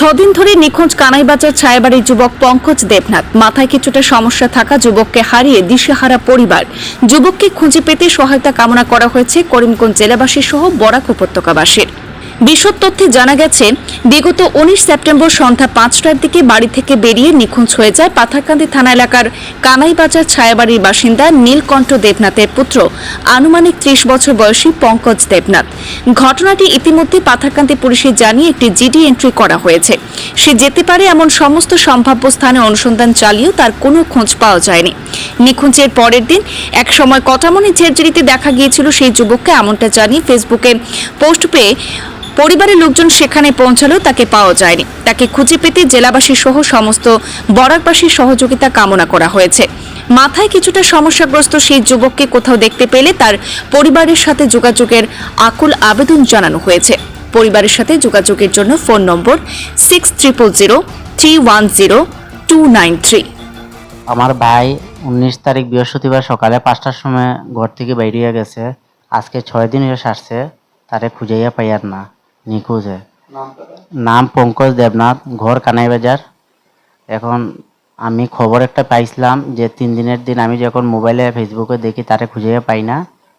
ছদিন ধরে নিখোঁজ কানাইবাজার ছায়াবাড়ির যুবক পঙ্কজ দেবনাথ। মাথায় কিছুটা সমস্যা থাকা যুবককে হারিয়ে দিশেহারা পরিবার। যুবককে খুঁজে পেতে সহায়তা কামনা করা হয়েছে করিমগঞ্জ জেলাবাসী সহ বরাক উপত্যকাবাসীর। বিশদ তথ্যে জানা গেছে, বিগত উনিশ সেপ্টেম্বর সন্ধ্যা পাঁচটার দিকে বাড়ি থেকে বেরিয়ে নিখোঁজ হয়ে যায় পাথারকান্দি থানা এলাকার কানাইবাজার ছায়াবাড়ির বাসিন্দা নীলকণ্ঠ দেবনাথের পুত্র। আনুমানিক ত্রিশ বছর বয়সী পঙ্কজ দেবনাথ। ঘটনাটি ইতিমধ্যে পাথারকান্দি পুলিশে জানিয়ে একটি জিডি এন্ট্রি করা হয়েছে। সে যেতে পারে এমন সমস্ত সম্ভাব্য স্থানে অনুসন্ধান চালিয়েও তার কোনো খোঁজ পাওয়া যায়নি। নিখোঁজের পরের দিন এক সময় কটামনি ঝেরঝেরিতে দেখা গিয়েছিল সেই যুবককে, এমনটা জানিয়ে ফেসবুকে পোস্ট পেয়ে পরিবারের লোকজন সেখানে পৌঁছালেও তাকে পাওয়া যায়নি। তাকে খুঁজে পেতে জেলাবাসী সহ সমস্ত বরাকবাসীর সহযোগিতা কামনা করা হয়েছে। মাথায় কিছুটা সমস্যাগ্রস্ত সেই যুবককে কোথাও দেখতে পেলে তার পরিবারের সাথে যোগাযোগের আকুল আবেদন জানানো হয়েছে। পরিবারের সাথে যোগাযোগের জন্য phone number six triple zero three one zero two nine three আমার ভাই উনিশ তারিখ বৃহস্পতিবার সকালে পাঁচটার সময় ঘর থেকে বেরিয়ে গেছে। আজকে ছয় দিন হয়ে সারছে, তারে খুঁজাইয়া পাইয়ার না। নিখোঁজে নাম পঙ্কজ দেবনাথ ঘর কানাইবাজার এখন আমি খবর একটা পাইছিলাম যে তিন দিনের দিন আমি যখন মোবাইলে ফেসবুকে দেখি তারে খুঁজে পাই না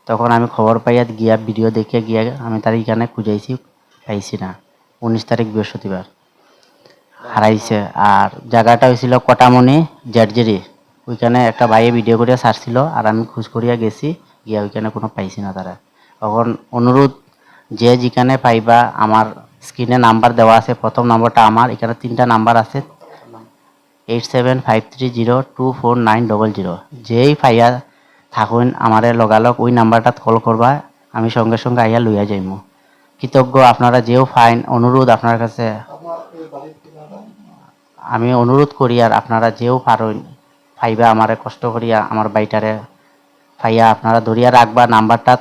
তখন আমি খবর পাইয়া গিয়া ভিডিও দেখে গিয়া আমি তার এখানে খুঁজাইছি পাইছি না। উনিশ তারিখ বৃহস্পতিবার। হারাইছে। আর জায়গাটা হয়েছিল কটামণি জার্জেরি। ওইখানে একটা ভাইয়ে ভিডিও করিয়া ছাড়ছিল আর আমি খোঁজ করিয়া গেছি গিয়া ওইখানে কোনো পাইছি না তারা। তখন অনুরোধ যে যেখানে পাইবা, আমার স্ক্রিনে নাম্বার দেওয়া আছে, প্রথম নম্বরটা আমার, এখানে তিনটা নাম্বার আছে। Eight seven five three zero two four nine double zero যেই পাইয়া থাকুন, আমারে লগালগ ওই নাম্বারটাত কল করবা, আমি সঙ্গে সঙ্গে আইয়া লইয়া যাইমু। কৃতজ্ঞ, আপনারা যেও ফাইন অনুরোধ আপনার কাছে। আমি অনুরোধ করি আর আপনারা যেও পারেন ফাইবা আমারে কষ্ট করিয়া, আমার বাইটারে ফাইয়া আপনারা ধরিয়া রাখবা নাম্বারটা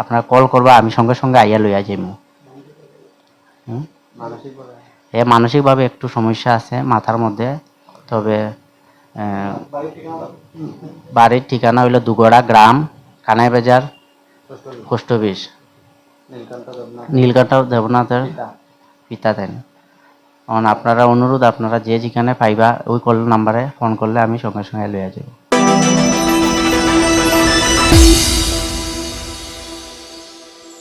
আপনারা কল করবা, আমি সঙ্গে সঙ্গে আইয়া লইয়া যাইমু? এ মানসিকভাবে একটু সমস্যা আছে মাথার মধ্যে, তবে বাড়ির ঠিকানা হইল দুগড়া গ্রাম কানাইবাজার পোস্ট অফিস। নীলকান্ত দেবনাথের পিতা দেন। এখন আপনারা অনুরোধ, আপনারা যে যেখানে পাইবা, ওই কল নাম্বারে ফোন করলে আমি সঙ্গে সঙ্গে লইয়া যাব